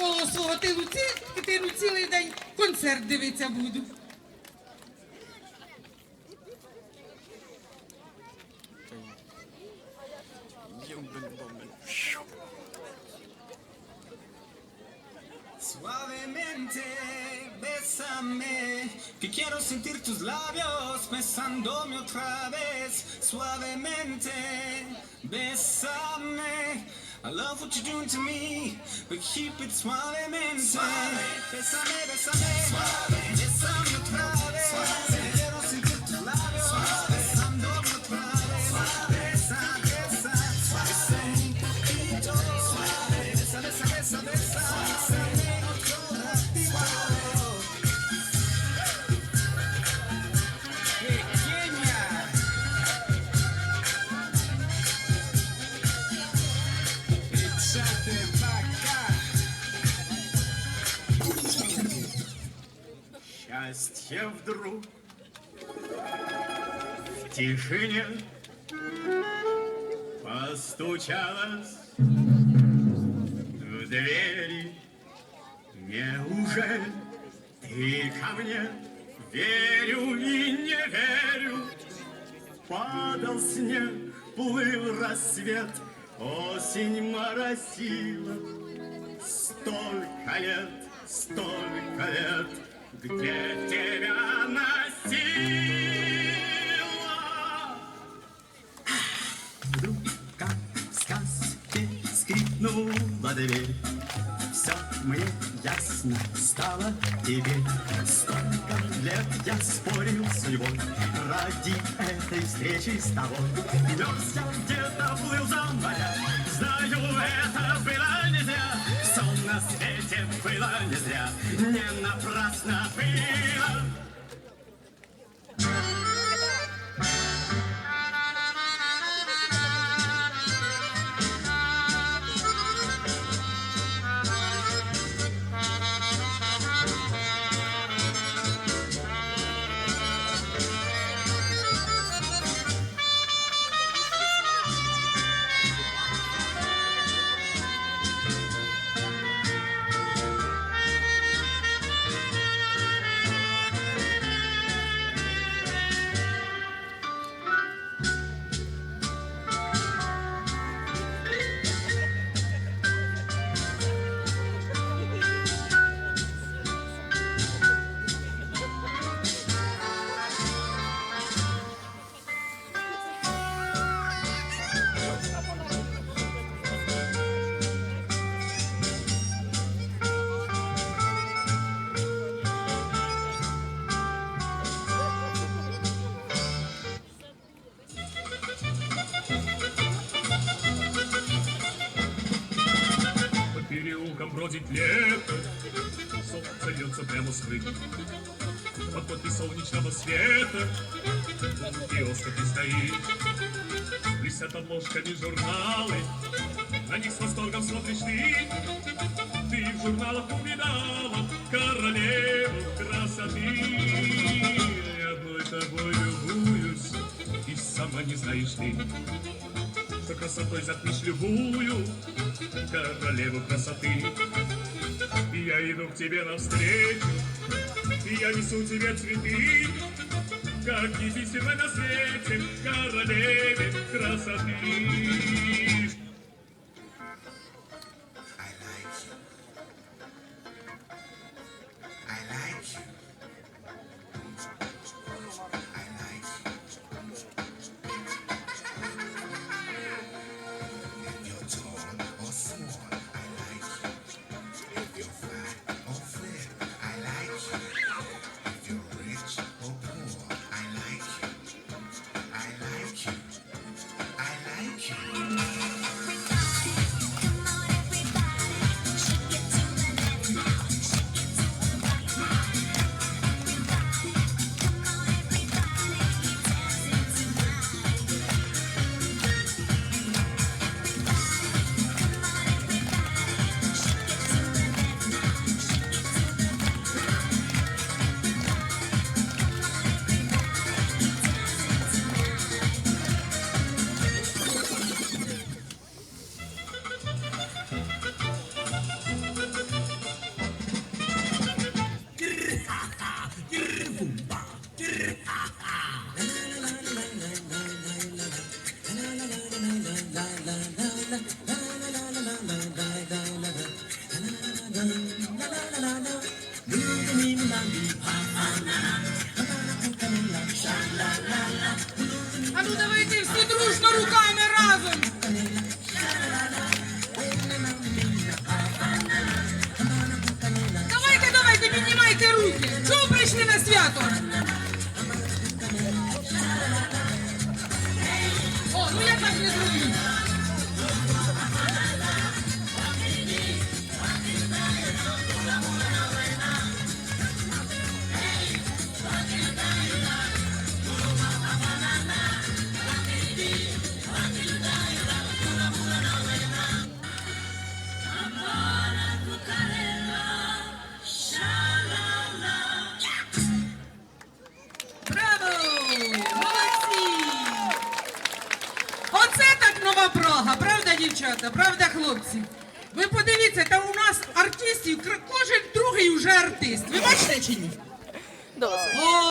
коло свого тилу, ці- тилу цілий день концерт дивитися буду. Suavemente, bésame, que quiero sentir tus labios besándome otra vez. Suavemente, bésame. I love what you're doing to me, but keep it suavemente. Bésame, bésame, bésame otra vez. Que quiero sentir tus labios besándome otra vez. Besa, besa, bésame un poquito. Besa, besa, besa, besa. Счастье вдруг в тишине постучалось в двери. Неужели ты ко мне верю и не верю? Падал снег, плыл рассвет, осень моросила. Столько лет, столько лет, где тебя носила? Вдруг, как в сказке, скрипнула дверь. Все мне ясно стало теперь. Столько лет я спорил с судьбой ради этой встречи с тобой. Мерз я где-то плыл за моря, знаю, это было не зря. Все на свете было не зря, не напрасно было. Бродит лето, солнце льется прямо с крыш. Под потки солнечного света киоск ты стоит. Висят обложками журналы, на них с восторгом смотришь ты. Ты в журналах увидала королеву красоты. Я одной тобой любуюсь, и сама не знаешь ты, что красотой затмишь любую королеву красоты. Я иду к тебе навстречу, и я несу тебе цветы, как единственной на свете королеве красоты. А ну давайте всі дружно руками разом. Давайте, давайте, піднімайте руки. Чого прийшли на свято? нова Прага, правда, дівчата? Правда, хлопці? Ви подивіться, там у нас артистів, кр- кожен другий вже артист. Ви бачите чи ні? Досить. О,